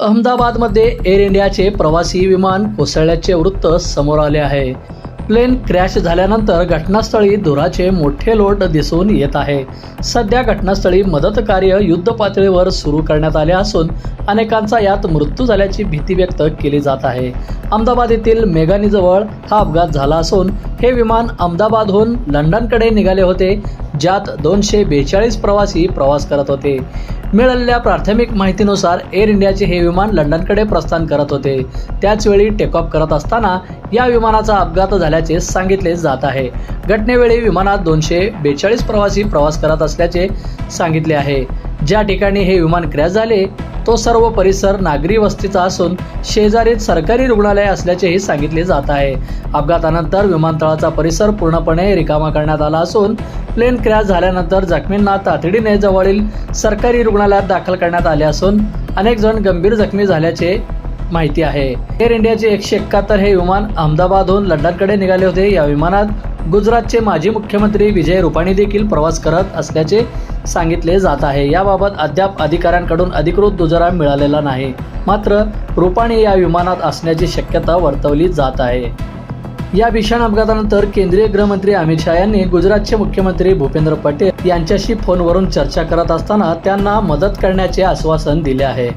अहमदाबादमध्ये एअर इंडियाचे प्रवासी विमान कोसळल्याचे वृत्त समोर आले आहे. प्लेन क्रॅश झाल्यानंतर घटनास्थळी धुराचे मोठे लोट दिसून येत आहे. सध्या घटनास्थळी मदत कार्य युद्ध पातळीवर सुरू करण्यात आले असून अनेकांचा यात मृत्यू झाल्याची भीती व्यक्त केली जात आहे. अहमदाबाद येथील मेघानीजवळ हा अपघात झाला असून हे विमान अहमदाबादहून लंडनकडे निघाले होते ज्यात दोनशे बेचाळीस प्रवासी प्रवास करत होते. मिळालेल्या प्राथमिक माहितीनुसार एअर इंडियाचे हे विमान लंडनकडे प्रस्थान करत होते. त्याचवेळी टेकऑफ करत असताना या विमानाचा अपघात झाल्याचे सांगितले जात आहे. घटनेवेळी विमानात दोनशे बेचाळीस प्रवासी प्रवास करत असल्याचे सांगितले आहे. ज्या ठिकाणी हे विमान क्रॅश झाले तो सर्व परिसर नागरी वस्तीचा असून शेजारीत सरकारी रुग्णालय असल्याचेही सांगितले जात आहे. अपघातानंतर विमानतळाचा परिसर पूर्णपणे रिकामा करण्यात आला असून प्लेन क्रॅश झाल्यानंतर जखमींना तातडीने जवळील सरकारी रुग्णालयात दाखल करण्यात आले असून अनेक जण गंभीर जखमी झाल्याचे माहिती आहे. एअर इंडियाचे एकशे एकाहत्तर हे विमान अहमदाबादहून लंडनकडे निघाले होते. या विमानात गुजरातचे माजी मुख्यमंत्री विजय रुपाणी देखील प्रवास करत असल्याचे सांगितले जात आहे. याबाबत अद्याप अधिकाऱ्यांकडून अधिकृत दुजारा मिळालेला नाही. मात्र रुपाणी या विमानात असण्याची शक्यता वर्तवली जात आहे. या भीषण अपघातानंतर केंद्रीय गृहमंत्री अमित शहा यांनी गुजरातचे मुख्यमंत्री भूपेंद्र पटेल यांच्याशी फोनवरून चर्चा करत असताना त्यांना मदत करण्याचे आश्वासन दिले आहे.